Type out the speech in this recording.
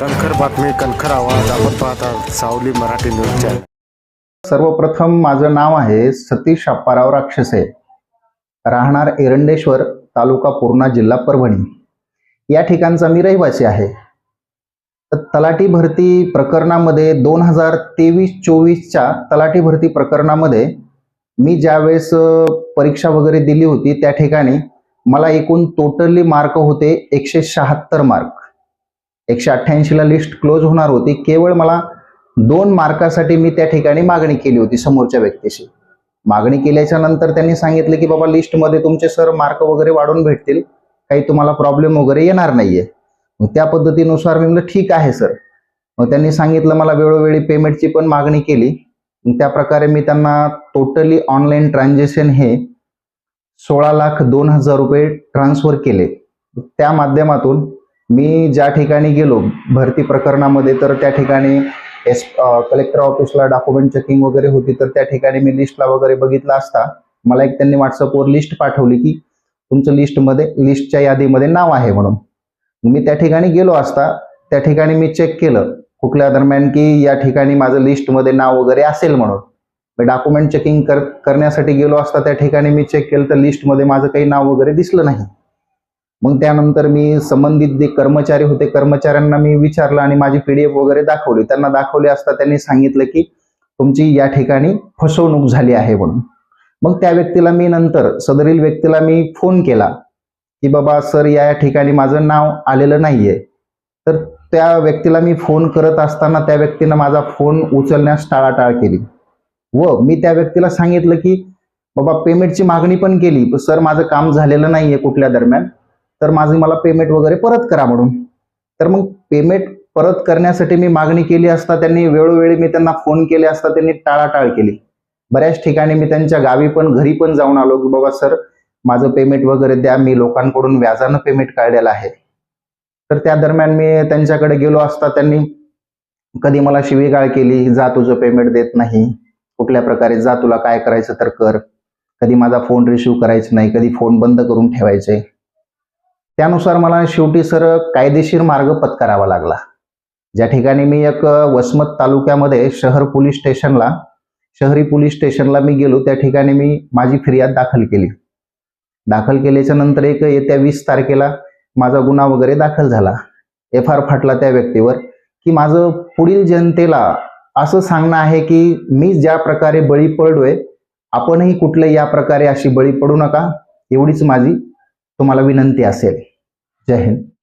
कणखर बातमी कणखर आवाज आपण पाहता सावली मराठी न्यूज चॅनल सर्वप्रथम माझं नाव आहे सतीश अप्पाराव राक्षसे. राहणार एरंडेश्वर तालुका पूर्णा जिल्हा परभणी. या ठिकाणचा मी रहिवासी आहे. तलाठी भरती प्रकरणामध्ये दोन हजार तेवीस चोवीसच्या तलाठी भरती प्रकरणामध्ये मी ज्यावेळेस परीक्षा वगैरे दिली होती त्या ठिकाणी मला एकूण टोटली मार्क होते एकशे शहात्तर मार्क एकशे अठ्ठ्याऐंशीला लिस्ट क्लोज होणार होती. केवळ मला दोन मार्कासाठी मी त्या ठिकाणी मागणी केली होती समोरच्या व्यक्तीशी. मागणी केल्याच्यानंतर त्यांनी सांगितलं की बाबा लिस्टमध्ये तुमचे सर मार्क वगैरे वाढून भेटतील. काही तुम्हाला प्रॉब्लेम वगैरे येणार नाहीये. मग त्या पद्धतीनुसार मी म्हणलं ठीक आहे सर मग त्यांनी सांगितलं मला वेळोवेळी पेमेंटची पण मागणी केली. मग त्या प्रकारे मी त्यांना टोटली ऑनलाईन ट्रान्झॅक्शन हे सोळा लाख दोन हजार रुपये ट्रान्सफर केले. त्या माध्यमातून मी ज्या ठिकाणी गेलो भरती प्रकरणामध्ये तर त्या ठिकाणी एस कलेक्टर ऑफिसला डॉक्युमेंट चेकिंग वगैरे होती तर त्या ठिकाणी मी लिस्टला वगैरे बघितला असता. मला एक त्यांनी व्हॉट्सअपवर लिस्ट पाठवली की तुमचं लिस्टमध्ये लिस्टच्या यादीमध्ये नाव आहे म्हणून. मी त्या ठिकाणी गेलो असता त्या ठिकाणी मी चेक केलं कुठल्या दरम्यान की या ठिकाणी माझं लिस्टमध्ये नाव वगैरे असेल म्हणून. मी डॉक्युमेंट चेकिंग कर करण्यासाठी गेलो असता त्या ठिकाणी मी चेक केलं तर लिस्टमध्ये माझं काही नाव वगैरे दिसलं नाही. मग त्यानंतर मी संबंधित जे कर्मचारी होते कर्मचाऱ्यांना मी विचारलं आणि माझी पीडीएफ वगैरे दाखवली. त्यांना दाखवली असता त्यांनी सांगितलं की तुमची या ठिकाणी फसवणूक झाली आहे म्हणून. मग त्या व्यक्तीला मी नंतर सदरील व्यक्तीला मी फोन केला की बाबा सर या ठिकाणी माझं नाव आलेलं नाहीये. तर त्या व्यक्तीला मी फोन करत असताना त्या व्यक्तीनं माझा फोन उचलण्यास टाळाटाळ केली. व मी त्या व्यक्तीला सांगितलं की बाबा पेमेंटची मागणी पण केली. सर माझं काम झालेलं नाहीये कुठल्या दरम्यान. तर माझी मला पेमेंट वगैरे परत करा म्हणून. तर मग पेमेंट परत करण्यासाठी मी मागणी केली असता त्यांनी वेळोवेळी मी त्यांना फोन केले असता त्यांनी टाळाटाळ केली. बऱ्याच ठिकाणी मी त्यांच्या गावी पण घरी पण जाऊन आलो की बाबा सर माझं पेमेंट वगैरे द्या. मी लोकांकडून व्याजानं पेमेंट काढलेलं आहे. तर त्या दरम्यान मी त्यांच्याकडे गेलो असता त्यांनी कधी मला शिवीगाळ केली. जा तुझं पेमेंट देत नाही. कुठल्या प्रकारे जा तुला काय करायचं तर कर. कधी माझा फोन रिसिव्ह करायचा नाही. कधी फोन बंद करून ठेवायचे. त्यानुसार मला शेवटी सर कायदेशीर मार्ग पत्करावा लागला. ज्या ठिकाणी मी एक वसमत तालुक्यामध्ये शहर पोलीस स्टेशनला शहरी पोलीस स्टेशनला मी गेलो त्या ठिकाणी मी माझी फिर्याद दाखल केली. दाखल केल्याच्यानंतर एक येत्या वीस तारखेला माझा गुन्हा वगैरे दाखल झाला. एफ आर फाटला त्या व्यक्तीवर की माझं पुढील जनतेला असं सांगणं आहे की मी ज्या प्रकारे बळी पडलोय आपणही कुठलं या प्रकारे अशी बळी पडू नका एवढीच माझी तुम्हाला विनंती असेल. जय हिंद